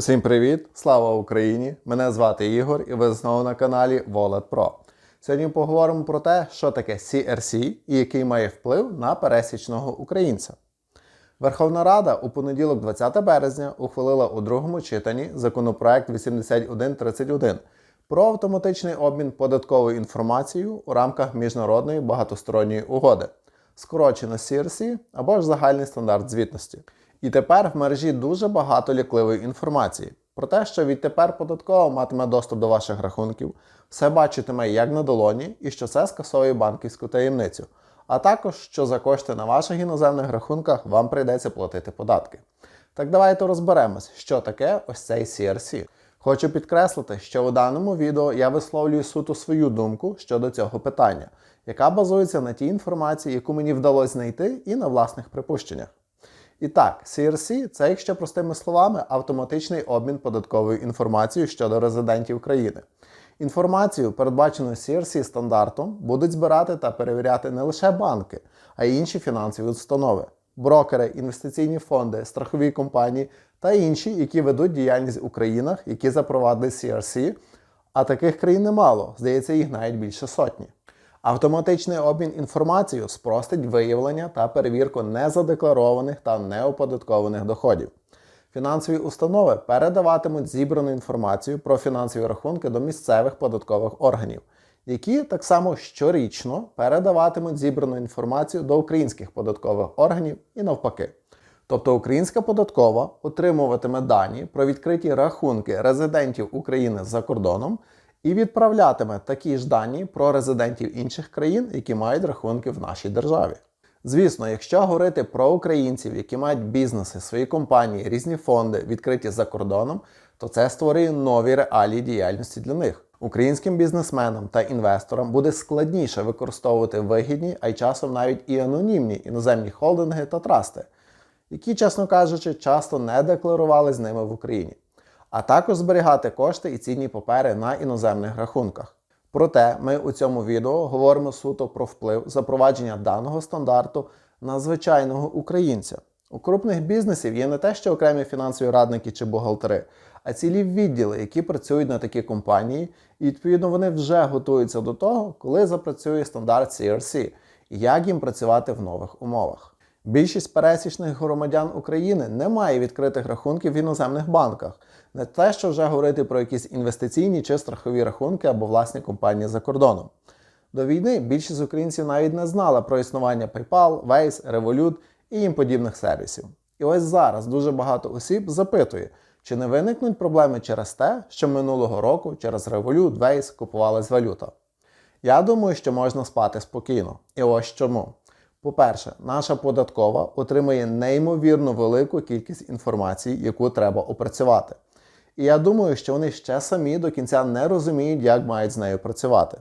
Усім привіт! Слава Україні! Мене звати Ігор і ви знову на каналі Wallet Pro. Сьогодні поговоримо про те, що таке CRC і який має вплив на пересічного українця. Верховна Рада у понеділок, 20 березня, ухвалила у другому читанні законопроект 8131 про автоматичний обмін податковою інформацією у рамках міжнародної багатосторонньої угоди, скорочено CRC або ж загальний стандарт звітності. І тепер в мережі дуже багато лікливої інформації про те, що відтепер податкова матиме доступ до ваших рахунків, все бачитиме як на долоні, і що це скасовує банківську таємницю, а також що за кошти на ваших іноземних рахунках вам прийдеться платити податки. Так давайте розберемось, що таке ось цей CRC. Хочу підкреслити, що у даному відео я висловлюю суто свою думку щодо цього питання, яка базується на тій інформації, яку мені вдалося знайти, і на власних припущеннях. І так, CRC це, якщо простими словами, автоматичний обмін податковою інформацією щодо резидентів країни. Інформацію, передбачену CRC стандартом, будуть збирати та перевіряти не лише банки, а й інші фінансові установи, брокери, інвестиційні фонди, страхові компанії та інші, які ведуть діяльність у країнах, які запровадили CRC, а таких країн немало, здається, їх навіть більше сотні. Автоматичний обмін інформацією спростить виявлення та перевірку незадекларованих та неоподаткованих доходів. Фінансові установи передаватимуть зібрану інформацію про фінансові рахунки до місцевих податкових органів, які так само щорічно передаватимуть зібрану інформацію до українських податкових органів і навпаки. Тобто українська податкова отримуватиме дані про відкриті рахунки резидентів України за кордоном і відправлятиме такі ж дані про резидентів інших країн, які мають рахунки в нашій державі. Звісно, якщо говорити про українців, які мають бізнеси, свої компанії, різні фонди, відкриті за кордоном, то це створює нові реалії діяльності для них. Українським бізнесменам та інвесторам буде складніше використовувати вигідні, а й часом навіть і анонімні іноземні холдинги та трасти, які, чесно кажучи, часто не декларували з ними в Україні а також зберігати кошти і цінні папери на іноземних рахунках. Проте ми у цьому відео говоримо суто про вплив запровадження даного стандарту на звичайного українця. У крупних бізнесів є не те, що окремі фінансові радники чи бухгалтери, а цілі відділи, які працюють на такі компанії, і відповідно вони вже готуються до того, коли запрацює стандарт CRC і як їм працювати в нових умовах. Більшість пересічних громадян України не має відкритих рахунків в іноземних банках, не те, що вже говорити про якісь інвестиційні чи страхові рахунки або власні компанії за кордоном. До війни більшість українців навіть не знала про існування PayPal, Waze, Revolut і їм подібних сервісів. І ось зараз дуже багато осіб запитує, чи не виникнуть проблеми через те, що минулого року через Revolut, Waze купувалась валюта. Я думаю, що можна спати спокійно. І ось чому. По-перше, наша податкова отримує неймовірно велику кількість інформації, яку треба опрацювати. І я думаю, що вони ще самі до кінця не розуміють, як мають з нею працювати.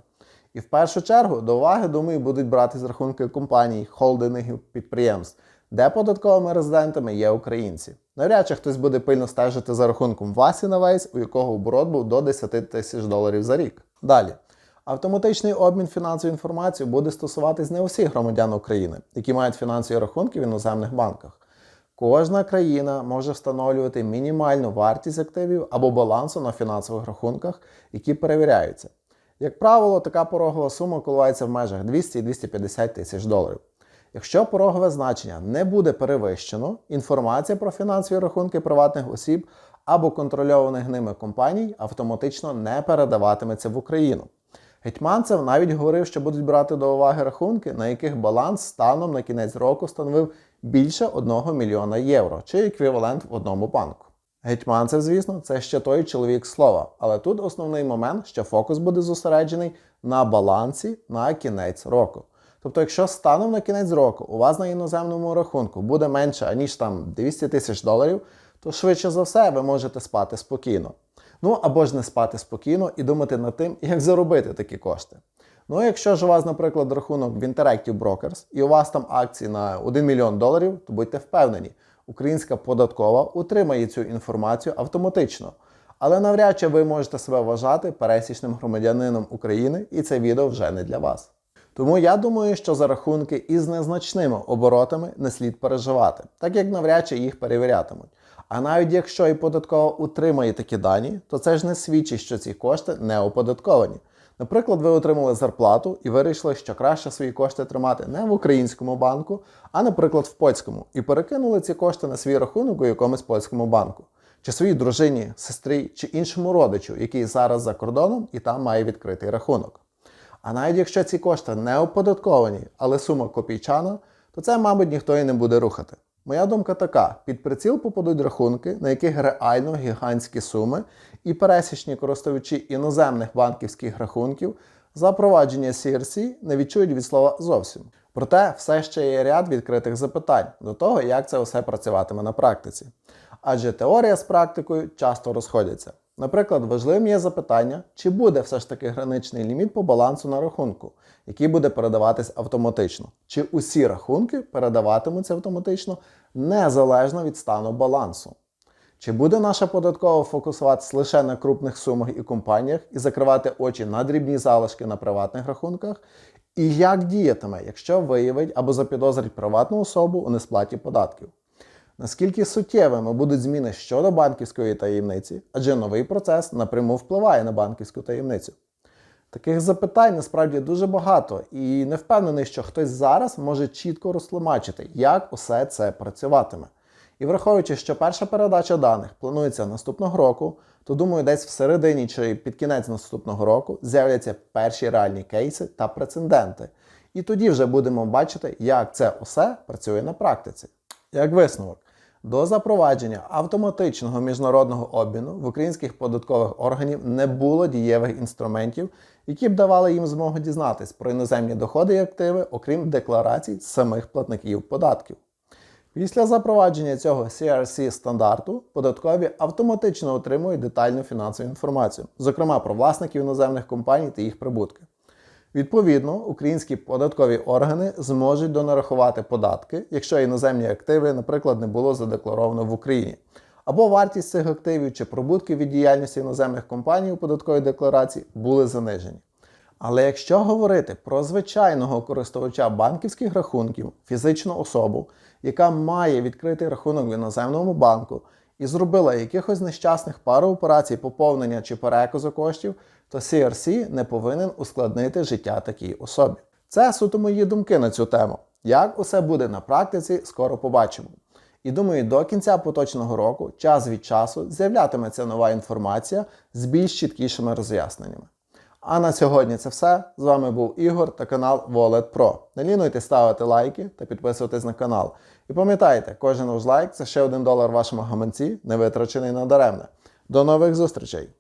І в першу чергу до уваги, думаю, будуть брати з рахунки компаній, холдингів, підприємств, де податковими резидентами є українці. Навряд чи хтось буде пильно стежити за рахунком Васі на Вейс, у якого оборот був до 10 тисяч доларів за рік. Далі. Автоматичний обмін фінансовою інформацією буде стосуватись не усіх громадян України, які мають фінансові рахунки в іноземних банках. Кожна країна може встановлювати мінімальну вартість активів або балансу на фінансових рахунках, які перевіряються. Як правило, така порогова сума коливається в межах 200-250 тисяч доларів. Якщо порогове значення не буде перевищено, інформація про фінансові рахунки приватних осіб або контрольованих ними компаній автоматично не передаватиметься в Україну. Гетьманцев навіть говорив, що будуть брати до уваги рахунки, на яких баланс станом на кінець року становив більше 1 мільйона євро, чи еквівалент в одному банку. Гетьманцев, звісно, це ще той чоловік слова, але тут основний момент, що фокус буде зосереджений на балансі на кінець року. Тобто, якщо станом на кінець року у вас на іноземному рахунку буде менше, аніж там 200 тисяч доларів, то швидше за все ви можете спати спокійно. Ну або ж не спати спокійно і думати над тим, як заробити такі кошти. Ну, якщо ж у вас, наприклад, рахунок в Interactive Brokers і у вас там акції на 1 мільйон доларів, то будьте впевнені, українська податкова утримає цю інформацію автоматично. Але навряд чи ви можете себе вважати пересічним громадянином України, і це відео вже не для вас. Тому я думаю, що за рахунки із незначними оборотами не слід переживати, так як навряд чи їх перевірятимуть. А навіть якщо і податкова утримає такі дані, то це ж не свідчить, що ці кошти не оподатковані. Наприклад, ви отримали зарплату і вирішили, що краще свої кошти тримати не в українському банку, а, наприклад, в польському, і перекинули ці кошти на свій рахунок у якомусь польському банку, чи своїй дружині, сестрі чи іншому родичу, який зараз за кордоном і там має відкритий рахунок. А навіть якщо ці кошти не оподатковані, але сума копійчана, то це, мабуть, ніхто і не буде рухати. Моя думка така: під приціл попадуть рахунки, на яких реально гігантські суми, і пересічні користувачі іноземних банківських рахунків за провадження CRC не відчують від слова зовсім. Проте все ще є ряд відкритих запитань до того, як це все працюватиме на практиці. Адже теорія з практикою часто розходяться. Наприклад, важливим є запитання, чи буде все ж таки граничний ліміт по балансу на рахунку, який буде передаватись автоматично, чи усі рахунки передаватимуться автоматично незалежно від стану балансу. Чи буде наша податкова фокусуватися лише на крупних сумах і компаніях і закривати очі на дрібні залишки на приватних рахунках? І як діятиме, якщо виявить або запідозрить приватну особу у несплаті податків? Наскільки суттєвими будуть зміни щодо банківської таємниці, адже новий процес напряму впливає на банківську таємницю? Таких запитань насправді дуже багато, і не впевнений, що хтось зараз може чітко розтлумачити, як усе це працюватиме. І враховуючи, що перша передача даних планується наступного року, то думаю, десь всередині чи під кінець наступного року з'являться перші реальні кейси та прецеденти. І тоді вже будемо бачити, як це усе працює на практиці. Як висновок, до запровадження автоматичного міжнародного обміну в українських податкових органів не було дієвих інструментів, які б давали їм змогу дізнатись про іноземні доходи і активи, окрім декларацій самих платників податків. Після запровадження цього CRC стандарту податкові автоматично отримують детальну фінансову інформацію, зокрема про власників іноземних компаній та їх прибутки. Відповідно, українські податкові органи зможуть донарахувати податки, якщо іноземні активи, наприклад, не було задекларовано в Україні, або вартість цих активів чи прибутки від діяльності іноземних компаній у податковій декларації були занижені. Але якщо говорити про звичайного користувача банківських рахунків, фізичну особу, яка має відкритий рахунок в іноземному банку і зробила якихось нещасних пару операцій поповнення чи переказу коштів, то CRC не повинен ускладнити життя такій особі. Це суто мої думки на цю тему. Як усе буде на практиці, скоро побачимо. І думаю, до кінця поточного року, час від часу, з'являтиметься нова інформація з більш чіткішими роз'ясненнями. А на сьогодні це все. З вами був Ігор та канал Wallet Pro. Не лінуйте ставити лайки та підписуватись на канал. І пам'ятайте, кожен ваш лайк це ще один долар вашому гаманці, не витрачений надаремне. До нових зустрічей!